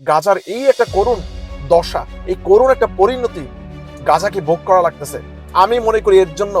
গাজার এই একটা করুণ দশা, এই করুণ একটা পরিণতি গাজাকে ভোগ করা লাগতেছে। আমি মনে করি এর জন্য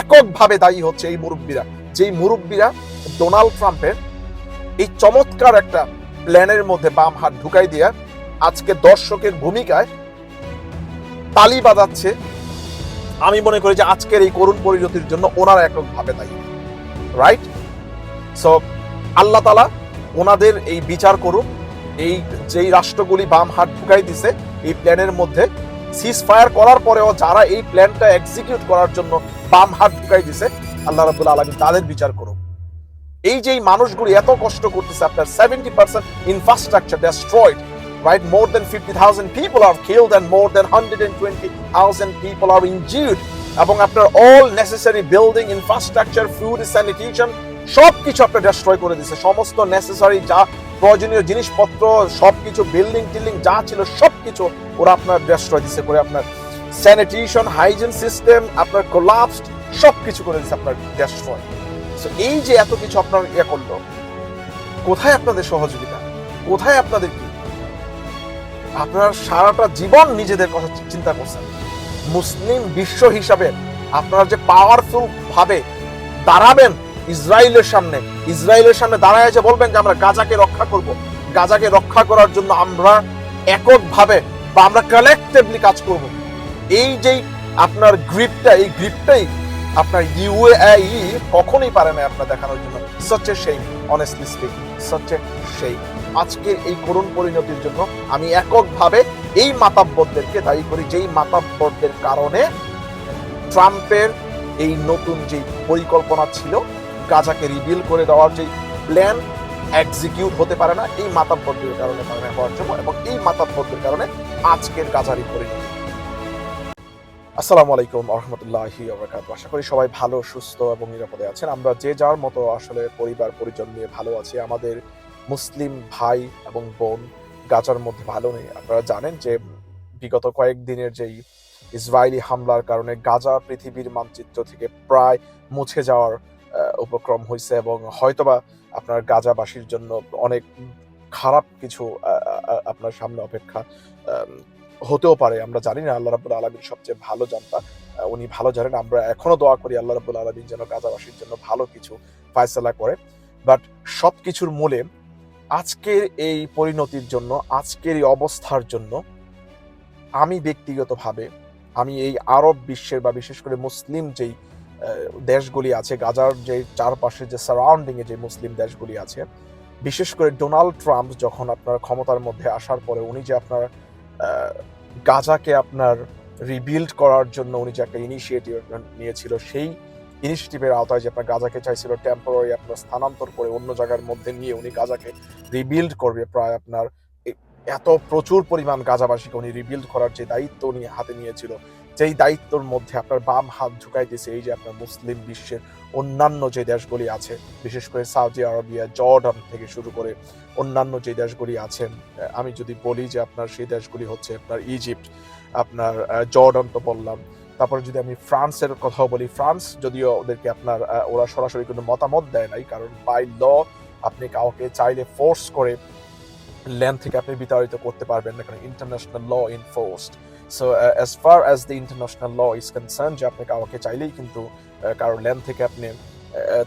এককভাবে দায়ী হচ্ছে এই মুরব্বীরা। যেই মুরব্বীরা ডোনাল্ড ট্রাম্পের এই চমৎকার একটা প্ল্যানের মধ্যে বাম হাত ঢুকাই দিয়া আজকে দর্শকের ভূমিকায় তালি বাজাচ্ছে। আমি মনে করি যে আজকের এই করুণ পরিণতির জন্য ওনারা এককভাবে দায়ী। রাইট সো আল্লাহ তালা ওনাদের এই বিচার করুক। এই যেই রাষ্ট্রগুলি বাম হাত ঢুকাই দিছে এই প্ল্যানের মধ্যে সিজ ফায়ার করার পরেও যারা এই প্ল্যানটা এক্সিকিউট করার জন্য বাম হাত ঢুকাই দিছে আল্লাহ রাবুল আলমী তাদের বিচার করুক। এই যে মানুষগুলি এত কষ্ট করতেছে আপনার seventy percent infrastructure destroyed right? More than 50,000 people are killed and more than 120,000 people are injured. এবং আপনার all necessary building infrastructure food sanitation সব কিছু আপনার ডেস্ট্রয় করে দিছে। সমস্ত নেসেসারি যা প্রয়োজনীয় জিনিসপত্র, সবকিছু বিল্ডিং টিল্ডিং যা ছিল সবকিছু ওরা আপনার ডেস্ট্রয় দিছে করে আপনার স্যানিটেশন হাইজিন সিস্টেম আপনার কোলাপসড সবকিছু করে দিচ্ছে আপনার ডেস্ট্রয় সো এই যে এত কিছু আপনার ইয়ে করল, কোথায় আপনাদের সহযোগিতা? কোথায় আপনাদের কি? আপনার সারাটা জীবন নিজেদের কথা চিন্তা করছেন। মুসলিম বিশ্ব হিসাবে আপনারা যে পাওয়ারফুল ভাবে দাঁড়াবেন ইসরায়েলের সামনে ইসরায়েলের সামনে দাঁড়ায় আছে, বলবেন যে আমরা গাজাকে রক্ষা করব। গাজাকে রক্ষা করার জন্য আমরা এককভাবে বা আমরা কালেক্টিভলি কাজ করব। এই যেই আপনার গ্রিপটা, এই গ্রিপটাই আপনার ইউএআই কখনোই পারে না আপনার দেখানোর জন্য। সচ্ছে সেই অনেস্টলি স্পিকিং সচ্ছে সেই। আজকের এই করুণ পরিণতির জন্য আমি এককভাবে এই মাতাব্বরদেরকে দায়ী করি, যেই মাতাব্বরদের কারণে ট্রাম্পের এই নতুন যে পরিকল্পনা ছিল গাজাকে রিভিল করে দেওয়ার যে প্ল্যান এক্সিকিউট হতে পারে না, এই মাতাব্বরদের কারণে কারণে হওয়ার জন্য এবং এই মাতাব্বরদের কারণে আজকের গাজারই পরিণতি আসসালামু আলাইকুম রহমতুল্লাহি আশা করি সবাই ভালো, সুস্থ এবং নিরাপদে আছেন। আমরা যে যার মতো আসলে পরিবার, পরিজন নিয়ে ভালো আছি। আমাদের মুসলিম ভাই এবং বোন গাজার মধ্যে ভালো নেই। আপনারা জানেন যে বিগত কয়েকদিনের যেই ইসরায়েলি হামলার কারণে গাজা পৃথিবীর মানচিত্র থেকে প্রায় মুছে যাওয়ার উপক্রম হয়েছে এবং হয়তোবা আপনার গাজাবাসীর জন্য অনেক খারাপ কিছু আপনার সামনে অপেক্ষা হতেও পারে। আমরা জানি না আল্লাহ রাবুল আলমীর সবচেয়ে ভালো জানতা উনি ভালো জানেন। আমরা এখনও দোয়া করি আল্লাহ রাবুল আলমীর যেন গাজাবাসীর জন্য ভালো কিছু ফায়সালা করে। বাট সব কিছুর মূলে আজকের এই পরিণতির জন্য, আজকের এই অবস্থার জন্য আমি ব্যক্তিগতভাবে, আমি এই আরব বিশ্বের বা বিশেষ করে মুসলিম যেই দেশগুলি আছে, গাজার যে চারপাশে যে সারাউন্ডিংয়ে যে মুসলিম দেশগুলি আছে, বিশেষ করে ডোনাল্ড ট্রাম্প যখন আপনার ক্ষমতার মধ্যে আসার পরে উনি যে আপনার গাজাকে আপনার রিবিল্ড করার জন্য উনি যে একটা ইনিশিয়েটিভ নিয়েছিল, সেই ইনিশিয়েটিভের আওতায় যে আপনার গাজাকে চাইছিল টেম্পোরারি আপনার স্থানান্তর করে অন্য জায়গার মধ্যে নিয়ে উনি গাজাকে রিবিল্ড করবে প্রায় আপনার এত প্রচুর পরিমাণ গাজাবাসীকে উনি রিবিল্ড করার যে দায়িত্ব উনি হাতে নিয়েছিল যেই দায়িত্বর মধ্যে আপনার বাম হাত ঝুঁকাই দিয়েছে এই যে আপনার মুসলিম বিশ্বের অন্যান্য যে দেশগুলি আছে, বিশেষ করে সৌদি আরবিয়া, জর্ডান থেকে শুরু করে অন্যান্য যে দেশগুলি আছেন আমি যদি বলি যে আপনার সেই দেশগুলি হচ্ছে আপনার ইজিপ্ট, আপনার জর্ডান তো বললাম। তারপরে যদি আমি ফ্রান্সের কথাও বলি, ফ্রান্স যদিও ওদেরকে আপনার ওরা সরাসরি কোনো মতামত দেয় নাই, কারণ বাই ল আপনি কাউকে চাইলে ফোর্স করে ল্যান্ড থেকে আপনি বিতাড়িত করতে পারবেন না, কারণ international law enforced so as far as the international law is concern যে আপনি কাউকে চাইলেই কিন্তু কারোর ল্যান্ড থেকে আপনি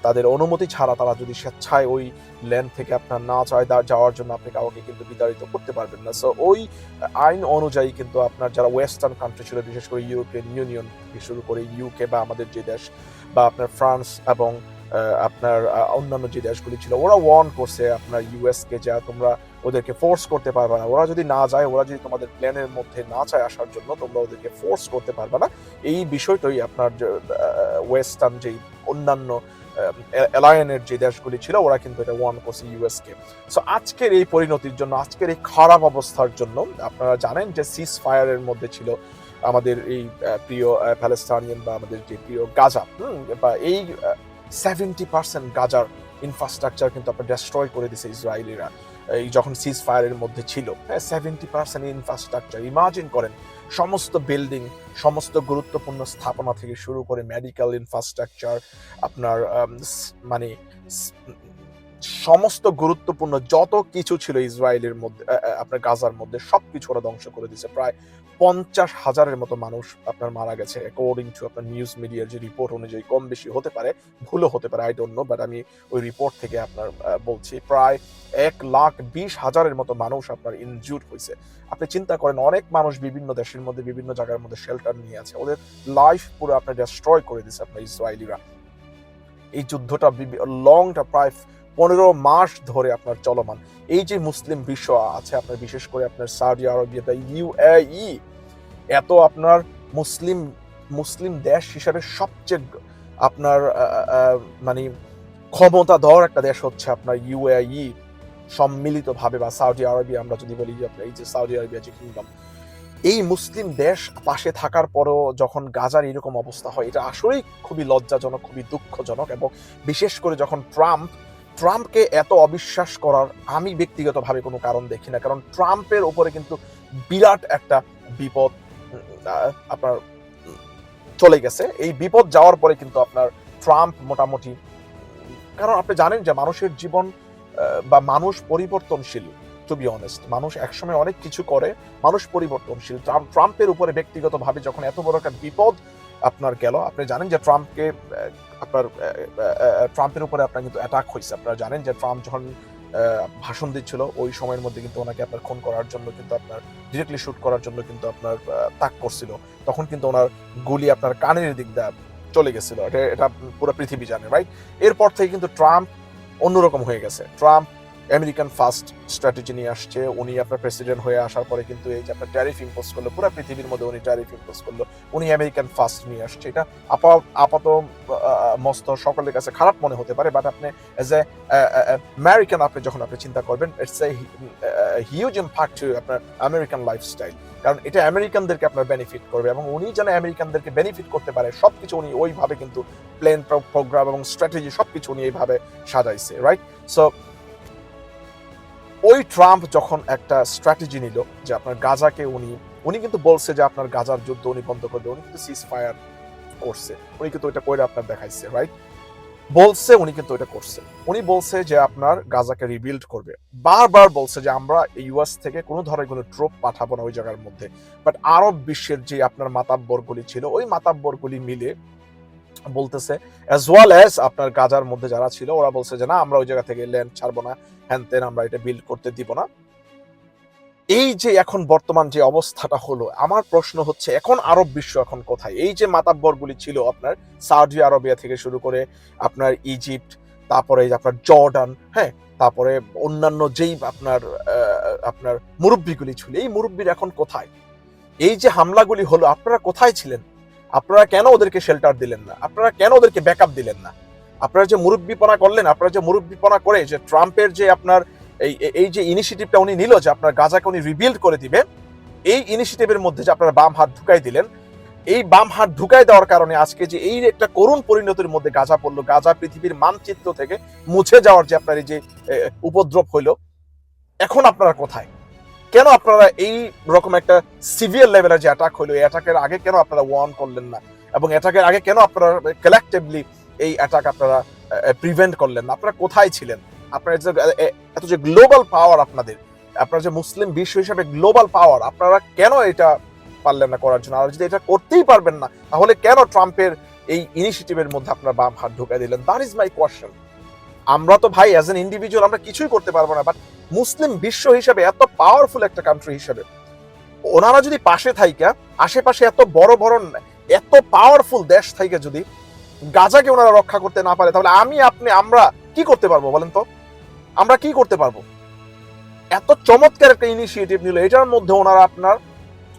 তাদের অনুমতি ছাড়া তারা যদি স্বেচ্ছায় ওই ল্যান্ড থেকে আপনার না চায় যাওয়ার জন্য আপনি কাউকে কিন্তু বিতাড়িত করতে পারবেন না। সো ওই আইন অনুযায়ী কিন্তু আপনার যারা ওয়েস্টার্ন কান্ট্রি ছিল, বিশেষ করে ইউরোপিয়ান ইউনিয়ন থেকে শুরু করে ইউকে বা আমাদের যে দেশ, বা আপনার ফ্রান্স এবং আপনার অন্যান্য যে দেশগুলি ছিল, ওরা ওয়ার্ন করছে আপনার ইউএসকে যা তোমরা ওদেরকে ফোর্স করতে পারবে না। ওরা যদি না যায়, ওরা যদি তোমাদের প্ল্যানের মধ্যে না চায় আসার জন্য, তোমরা ওদেরকে ফোর্স করতে পারবে না। এই বিষয়টাই আপনার ওয়েস্টার্ন যেই অন্যান্য এলায়নের যে দেশগুলি ছিল, ওরা কিন্তু এটা ওয়ান করছে ইউএস কে সো আজকের এই পরিণতির জন্য, আজকের এই খারাপ অবস্থার জন্য আপনারা জানেন যে সিজ ফায়ারের মধ্যে ছিল আমাদের এই প্রিয় প্যালেস্তানিয়ান বা আমাদের যে প্রিয় গাজা। বা এই সেভেন্টি পার্সেন্ট গাজার ইনফ্রাস্ট্রাকচার কিন্তু আপনার ডেস্ট্রয় করে দিছে ইসরায়েলিরা। এই যখন সিজ ফায়ারের মধ্যে ছিল হ্যাঁ সেভেন্টি পার্সেন্ট ইনফ্রাস্ট্রাকচার ইমাজিন করেন, সমস্ত বিল্ডিং সমস্ত গুরুত্বপূর্ণ স্থাপনা থেকে শুরু করে মেডিকেল ইনফ্রাস্ট্রাকচার আপনার মানে সমস্ত গুরুত্বপূর্ণ যত কিছু ছিল ইসরায়েলের মধ্যে আপনার গাজার মধ্যে, সবকিছু ওরা ধ্বংস করে দিয়েছে। প্রায় পঞ্চাশ হাজারের মতো মানুষ আপনার মারা গেছে অ্যাকর্ডিং টু আপনার নিউজ মিডিয়ার যে রিপোর্ট অনুযায়ী কম বেশি হতে পারে, ভুলও হতে পারে আই ডোন্ট নো বাট আমি ওই রিপোর্ট থেকে আপনার বলছি, প্রায় এক লাখ বিশ হাজারের মতো মানুষ আপনার ইনজুর হয়েছে। আপনি চিন্তা করেন, অনেক মানুষ বিভিন্ন দেশের মধ্যে, বিভিন্ন জায়গার মধ্যে শেল্টার নিয়ে আছে, ওদের লাইফ পুরো আপনার ডিস্ট্রয় করে দিয়েছে আপনার ইসরায়েলিরা। এই যুদ্ধটা লংটা প্রায় পনেরো মাস ধরে আপনার চলমান। এই যে মুসলিম বিশ্ব আছে, আপনার বিশেষ করে আপনার সৌদি আরবিয়া বা ইউএই এত আপনার মুসলিম মুসলিম দেশ হিসাবে সবচেয়ে আপনার মানে ক্ষমতাধর একটা দেশ হচ্ছে আপনার ইউএই সম্মিলিতভাবে বা সৌদি আরবিয়া, আমরা যদি বলি যে আপনার এই যে সৌদি আরবিয়া যে কিংডম এই মুসলিম দেশ পাশে থাকার পরও যখন গাজার এরকম অবস্থা হয়, এটা আসলেই খুবই লজ্জাজনক, খুবই দুঃখজনক এবং বিশেষ করে যখন ট্রাম্প ট্রাম্পকে এত অবিশ্বাস করার আমি ব্যক্তিগতভাবে কোনো কারণ দেখি না, কারণ ট্রাম্পের ওপরে কিন্তু বিরাট একটা বিপদ আপনার চলে গেছে। এই বিপদ যাওয়ার পরে কিন্তু আপনার ট্রাম্প মোটামুটি, কারণ আপনি জানেন যে মানুষের জীবন বা মানুষ পরিবর্তনশীল টু বি অনেস্ট মানুষ একসময় অনেক কিছু করে, মানুষ পরিবর্তনশীল। ট্রাম্প, ট্রাম্পের উপরে ব্যক্তিগতভাবে যখন এত বড় একটা বিপদ আপনার গেল। আপনি জানেন যে ট্রাম্পকে আপনার ট্রাম্পের উপরে আপনার কিন্তু অ্যাটাক হয়েছে। আপনারা জানেন যে ট্রাম্প যখন ভাষণ দিচ্ছিল, ওই সময়ের মধ্যে কিন্তু ওনাকে আপনার খুন করার জন্য কিন্তু আপনার ডিরেক্টলি শ্যুট করার জন্য কিন্তু আপনার তাক করছিল। তখন কিন্তু ওনার গুলি আপনার কানের দিক দিয়ে চলে গেছিল। এটা এটা পুরো পৃথিবী জানে রাইট এরপর থেকে কিন্তু ট্রাম্প অন্যরকম হয়ে গেছে। ট্রাম্প আমেরিকান ফার্স্ট স্ট্র্যাটেজি নিয়ে আসছে উনি আপনার প্রেসিডেন্ট হয়ে আসার পরে কিন্তু এই যে আপনার ট্যারিফ ইম্পোজ করল পুরো পৃথিবীর মধ্যে উনি ট্যারিফ ইম্পোজ করল উনি আমেরিকান ফার্স্ট নিয়ে আসছে। এটা আপা- আপাত আহ, মস্ত সকলের কাছে খারাপ মনে হতে পারে বাট আপনি এজ এ আমেরিকান আপনি যখন আপনি চিন্তা করবেন it's a huge impact to আপনার আমেরিকান লাইফস্টাইল কারণ এটা আমেরিকানদেরকে আপনার বেনিফিট করবে এবং উনি যেন আমেরিকানদেরকে বেনিফিট করতে পারে সব কিছু উনি ওইভাবে কিন্তু প্ল্যান প্রোগ্রাম এবং স্ট্র্যাটেজি সব কিছু উনি এইভাবে সাজাইছে রাইট সো ওই ট্রাম্প যখন একটা স্ট্র্যাটেজি নিল যে আপনার গাজাকে উনি উনি কিন্তু বলছে যে আপনার গাজার যুদ্ধ উনি বন্ধ করবে উনি কিন্তু সিজ ফায়ার করছে। উনি কিন্তু ওইটা করে আপনার দেখাইছে রাইট বলছে উনি কিন্তু এটা করছে। উনি বলছে যে আপনার গাজাকে রিবিল্ড করবে। বারবার বলছে যে আমরা ইউএস থেকে কোনো ধরনের কোনো ট্রোপ পাঠাবো না ওই জায়গার মধ্যে। বাট আরব বিশ্বের যে আপনার মাতাব্বরগুলি ছিল, ওই মাতাব্বরগুলি মিলে বলতেছে অ্যাজ ওয়েল অ্যাজ আপনার গাজার মধ্যে যারা ছিল, ওরা বলছে যে, না, আমরা ওই জায়গা থেকে ল্যান্ড ছাড়বো না হ্যান তেন আমরা এটা বিল্ড করতে দিব না। এই যে এখন বর্তমান যে অবস্থাটা হলো, আমার প্রশ্ন হচ্ছে, এখন আরব বিশ্ব এখন কোথায়? এই যে মাতাব্বরগুলি ছিল আপনার সাউদি আরবিয়া থেকে শুরু করে আপনার ইজিপ্ট তারপরে আপনার জর্ডান হ্যাঁ তারপরে অন্যান্য যেই আপনার আপনার মুরব্বীগুলি ছিল, এই মুরব্বীর এখন কোথায়? এই যে হামলাগুলি হলো, আপনারা কোথায় ছিলেন? আপনারা কেন ওদেরকে শেল্টার দিলেন না? আপনারা কেন ওদেরকে ব্যাকআপ দিলেন না? আপনারা যে মুরব্বীপনা করলেন, আপনারা যে মুরব্বীপনা করে যে ট্রাম্পের যে আপনার এই, এই- যে ইনিশিয়েটিভটা উনি নিল যে আপনার গাজাকে উনি রিবিল্ড করে দিবে এই ইনিশিয়েটিভের মধ্যে যে আপনারা বাম হাত ঢুকাই দিলেন, এই বাম হাত ঢুকাই দেওয়ার কারণে আজকে যে এই একটা করুণ পরিণতির মধ্যে গাজা পড়ল, গাজা পৃথিবীর মানচিত্র থেকে মুছে যাওয়ার যে আপনার এই যে উপদ্রব হইল, এখন আপনারা কোথায়? কেন আপনারা এই রকম একটা সিভিয়ার লেভেলের যে অ্যাটাক হলো, এই অ্যাটাকের আগে কেন আপনারা ওয়ার্ন করলেন না? এবং অ্যাটাকের আগে কেন আপনারা কালেকটিভলি এই অ্যাটাক আপনারা প্রিভেন্ট করলেন না? আপনারা কোথায় ছিলেন? আপনারা এত যে গ্লোবাল পাওয়ার আপনাদের, আপনারা যে মুসলিম বিশ্ব হিসাবে গ্লোবাল পাওয়ার আপনারা কেন এটা পারলেন না করার জন্য? আর যদি এটা করতেই পারবেন না, তাহলে কেন ট্রাম্পের এই ইনিশিয়েটিভের মধ্যে আপনার বাম হাত ঢুকাই দিলেন? দ্যাট ইজ মাই কোয়েশ্চেন আমরা তো ভাই অ্যাজ এন ইন্ডিভিজুয়াল আমরা কিছুই করতে পারব না বাট মুসলিম বিশ্ব হিসাবে এত পাওয়ারফুল একটা কান্ট্রি হিসেবে। ওনারা যদি পাশে থাইকা, আশেপাশে এত বড় বড় এত পাওয়ারফুল দেশ থাইকা যদি গাজাকে ওনারা রক্ষা করতে না পারে, তাহলে আমি আপনি, আমরা কি করতে পারব বলেন তো? আমরা কি করতে পারব? এত চমৎকার একটা ইনিশিয়েটিভ নিল, এটার মধ্যে ওনারা আপনার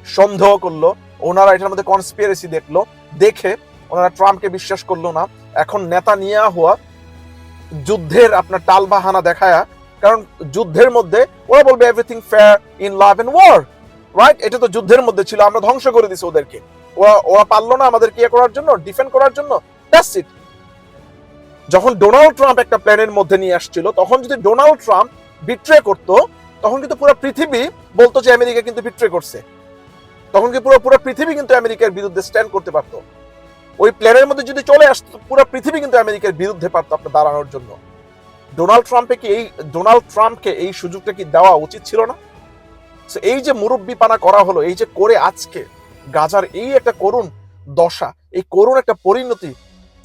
সন্দেহ করল, ওনারা এটার মধ্যে কনস্পিরেসি দেখল, দেখে ওনারা ট্রাম্পকে বিশ্বাস করল না। এখন নেতা নিয়ে হওয়া যুদ্ধের আপনার টাল বাহানা দেখায়া কারণ যুদ্ধের মধ্যে ওরা বলবে everything fair in love and war right এটা তো যুদ্ধের মধ্যে ছিল, আমরা ধ্বংস করে দিছি ওদেরকে। ওরা ওরা পারল না আমাদের কি করার জন্য ডিফেন্ড করার জন্য। দ্যাটস ইট যখন ডোনাল্ড ট্রাম্প একটা প্ল্যানের মধ্যে নিয়ে আসছিল, তখন যদি ডোনাল্ড ট্রাম্প বিট্রে করতো, তখন কিন্তু পুরো পৃথিবী বলতো যে আমেরিকা কিন্তু বিট্রে করছে। তখন কি পুরো পুরো পৃথিবী কিন্তু আমেরিকার বিরুদ্ধে স্ট্যান্ড করতে পারতো। ওই প্ল্যানের মধ্যে যদি চলে আসতো, পুরো পৃথিবী কিন্তু আমেরিকার বিরুদ্ধে পারতো আপনার দাঁড়ানোর জন্য। ডোনাল্ড ট্রাম্পে কি এই ডোনাল্ড ট্রাম্পকে এই সুযোগটা কি দেওয়া উচিত ছিল না? এই যে মুরব্বী পানা করা হলো, এই যে করে আজকে গাজার এই একটা করুণ দশা, এই করুণ একটা পরিণতি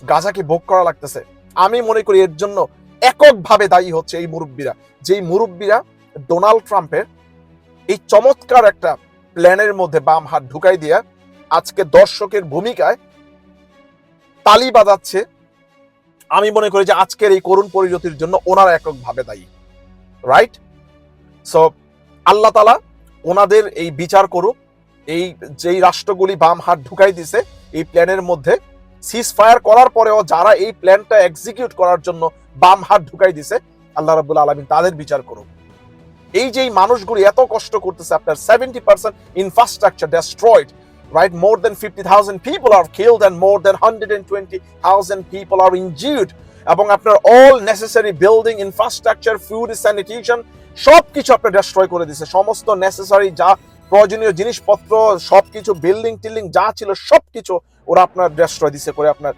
গাজাকে ভোগ করা লাগতেছে, আমি মনে করি এর জন্য এককভাবে দায়ী হচ্ছে এই মুরব্বীরা। যেই মুরব্বীরা ডোনাল্ড ট্রাম্পের এই চমৎকার একটা প্ল্যানের মধ্যে বাম হাত ঢুকাই দিয়ে আজকে দর্শকের ভূমিকায় তালি বাজাচ্ছে আমি মনে করি যে আজকের এই করুণ পরিণতির জন্য ওনারা এককভাবে দায়ী রাইট সো আল্লাহ তালা ওনাদের এই বিচার করুক, এই যেই রাষ্ট্রগুলি বাম হাত ঢুকাই দিছে, এই প্ল্যানের মধ্যে সিজ ফায়ার করার পরেও যারা এই প্ল্যানটা এক্সিকিউট করার জন্য বাম হাত ঢুকাই দিছে, আল্লাহ রাবুল আলমিন তাদের বিচার করুক। এই যে মানুষগুলি এত কষ্ট করতেছে, আপনার seventy percent infrastructure destroyed right? More than 50,000 people are killed and more than 120,000 people are injured. এবং আপনার all necessary building infrastructure food sanitation সব কিছু আপনার ডেস্ট্রয় করে দিছে। সমস্ত নেসেসারি যা প্রয়োজনীয় জিনিসপত্র সবকিছু বিল্ডিং টিল্ডিং যা ছিল সবকিছু ওরা আপনার ডেস্ট্রয় দিছে করে আপনার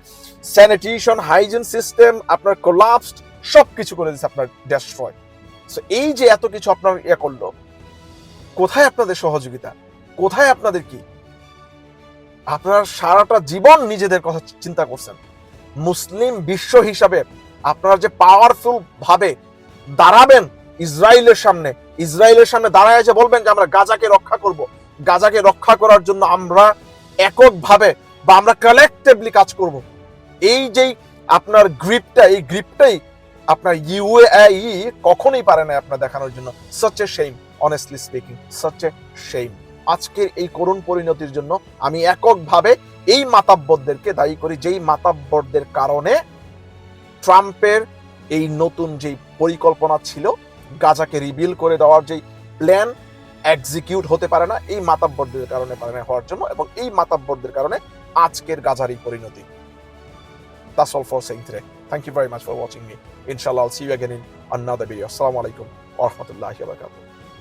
স্যানিটেশন হাইজিন সিস্টেম আপনার কোলাপসড সবকিছু করে দিছে আপনার ডেস্ট্রয় সো এই যে এত কিছু আপনার ইয়ে করল কোথায় আপনাদের সহযোগিতা? কোথায় আপনাদের কি? আপনার সারাটা জীবন নিজেদের কথা চিন্তা করছেন। মুসলিম বিশ্ব হিসাবে আপনারা যে পাওয়ারফুল ভাবে দাঁড়াবেন ইসরায়েলের সামনে ইসরায়েলের সামনে দাঁড়ায় যে বলবেন যে আমরা গাজাকে রক্ষা করব, গাজাকে রক্ষা করার জন্য আমরা এককভাবে বা আমরা কালেক্টিভলি কাজ করব। এই যেই আপনার গ্রিপটা এই গ্রিপটাই আপনার ইউএই কখনোই পারে না আপনার দেখানোর জন্য। Such a shame honestly speaking such a shame আজকের এই করুণ পরিণতির জন্য আমি এককভাবে এই মাতাব্বরদেরকে দায়ী করি যেই মাতাব্বরদের কারণে ট্রাম্পের এই নতুন যেই পরিকল্পনা ছিল গাজাকে রিবিল করে দেওয়ার যেই প্ল্যান এক্সিকিউট হতে পারে না এই মাতাব্বরদের কারণে পারে হওয়ার জন্য এবং এই মাতাব্বরদের কারণে আজকের গাজার এই পরিণতি That's all for saying today. Thank you very much for watching me. Inshallah, I'll see you again in another video. Assalamu alaikum wa rahmatullahi wa barakatuh.